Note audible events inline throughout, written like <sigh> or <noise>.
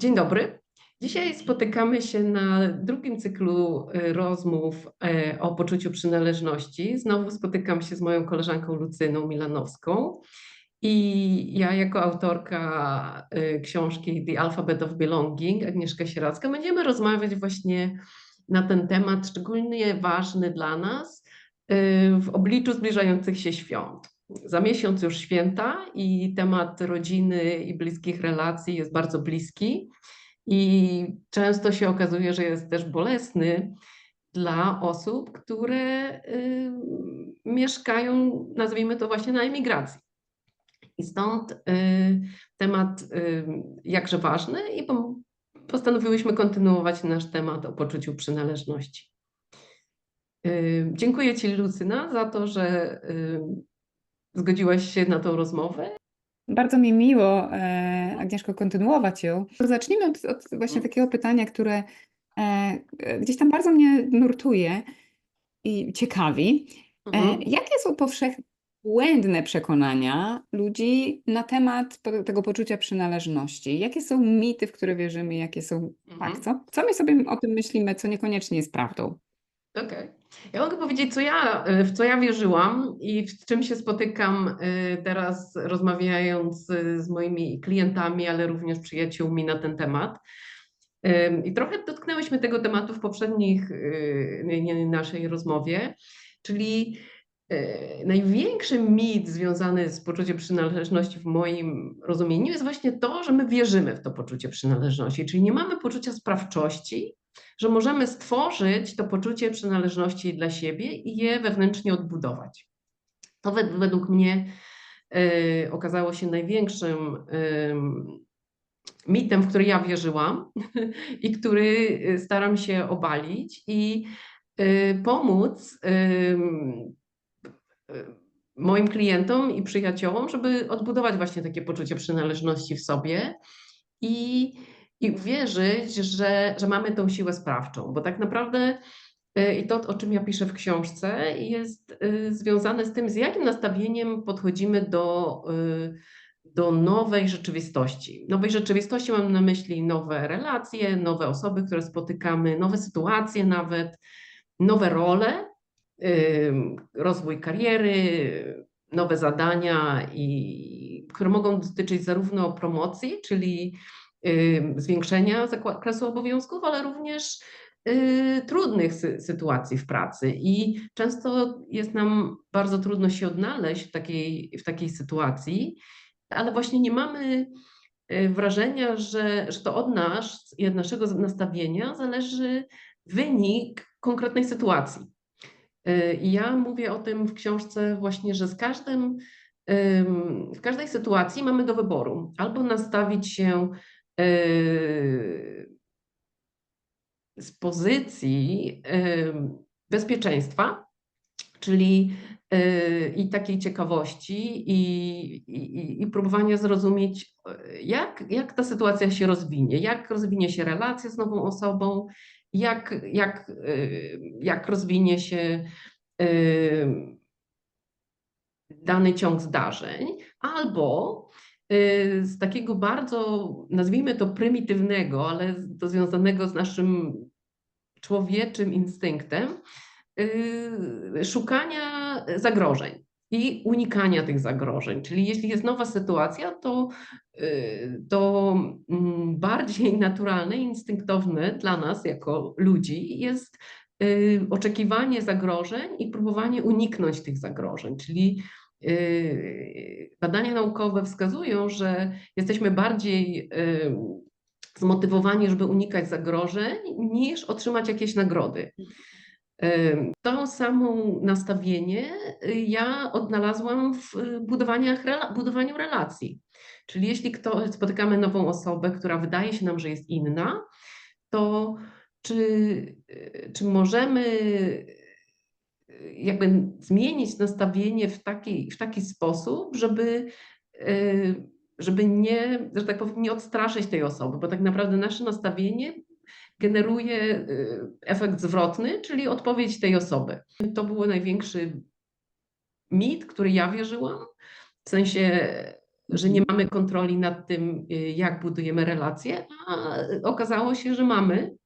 Dzień dobry. Dzisiaj spotykamy się na drugim cyklu e, rozmów e, o poczuciu przynależności. Znowu spotykam się z moją koleżanką Lucyną Milanowską. I ja, jako autorka e, książki The Alphabet of Belonging, Agnieszka Sieracka, będziemy rozmawiać właśnie na ten temat, szczególnie ważny dla nas w obliczu zbliżających się świąt. Za miesiąc już święta i temat rodziny i bliskich relacji jest bardzo bliski. I często się okazuje, że jest też bolesny dla osób, które y, mieszkają, nazwijmy to właśnie na emigracji. I stąd y, temat y, jakże ważny i postanowiłyśmy kontynuować nasz temat o poczuciu przynależności. Y, dziękuję Ci, Lucyna, za to, że y, zgodziłaś się na tą rozmowę. Bardzo mi miło, e, Agnieszko, kontynuować ją. Zacznijmy od, od właśnie takiego pytania, które e, gdzieś tam bardzo mnie nurtuje i ciekawi. E, Mhm. Jakie są powszechne, błędne przekonania ludzi na temat tego poczucia przynależności? Jakie są mity, w które wierzymy, jakie są Mhm. tak, co, co my sobie o tym myślimy, co niekoniecznie jest prawdą? Okej. Ja mogę powiedzieć, co ja, y, w co ja wierzyłam i w czym się spotykam y, teraz, rozmawiając y, z moimi klientami, ale również przyjaciółmi na ten temat. I trochę dotknęłyśmy tego tematu w poprzednich naszej rozmowie, czyli największy mit związany z poczuciem przynależności w moim rozumieniu jest właśnie to, że my wierzymy w to poczucie przynależności, czyli nie mamy poczucia sprawczości, że możemy stworzyć to poczucie przynależności dla siebie i je wewnętrznie odbudować. To wed- według mnie y, okazało się największym ym, mitem, w który ja wierzyłam <laughs> i który y, staram się obalić i y, pomóc y, moim klientom i przyjaciołom, żeby odbudować właśnie takie poczucie przynależności w sobie i, i uwierzyć, że, że mamy tą siłę sprawczą, bo tak naprawdę y, i to, o czym ja piszę w książce, jest y, związane z tym, z jakim nastawieniem podchodzimy do, y, do nowej rzeczywistości. Nowej rzeczywistości mam na myśli nowe relacje, nowe osoby, które spotykamy, nowe sytuacje nawet, nowe role, rozwój kariery, nowe zadania, i, które mogą dotyczyć zarówno promocji, czyli zwiększenia zakresu obowiązków, ale również y, trudnych sy- sytuacji w pracy. I często jest nam bardzo trudno się odnaleźć w takiej, w takiej sytuacji, ale właśnie nie mamy y, wrażenia, że, że to od nas i od naszego nastawienia zależy wynik konkretnej sytuacji. Y, ja mówię o tym w książce właśnie, że z każdym, ym, w każdej sytuacji mamy do wyboru albo nastawić się z pozycji ym, bezpieczeństwa, czyli y, i takiej ciekawości i, i, i próbowania zrozumieć, jak, jak ta sytuacja się rozwinie, jak rozwinie się relacja z nową osobą, jak, jak, jak rozwinie się dany ciąg zdarzeń, albo z takiego bardzo, nazwijmy to prymitywnego, ale to związanego z naszym człowieczym instynktem, y, szukania zagrożeń i unikania tych zagrożeń. Czyli jeśli jest nowa sytuacja, to, y, to mm, bardziej naturalne instynktowne dla nas jako ludzi jest y, oczekiwanie zagrożeń i próbowanie uniknąć tych zagrożeń. Czyli y, badania naukowe wskazują, że jesteśmy bardziej y, zmotywowani, żeby unikać zagrożeń, niż otrzymać jakieś nagrody. Ym, To samo nastawienie ja odnalazłam w budowaniach, budowaniu relacji. Czyli jeśli kto, spotykamy nową osobę, która wydaje się nam, że jest inna, to czy, czy możemy jakby zmienić nastawienie w taki, w taki sposób, żeby, y, żeby nie, że tak powiem, nie odstraszyć tej osoby, bo tak naprawdę nasze nastawienie generuje y, efekt zwrotny, czyli odpowiedź tej osoby. To był największy mit, który ja wierzyłam, w sensie że nie mamy kontroli nad tym, y, jak budujemy relacje, a okazało się, że mamy.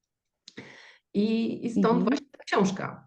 I, i stąd Mhm. właśnie ta książka.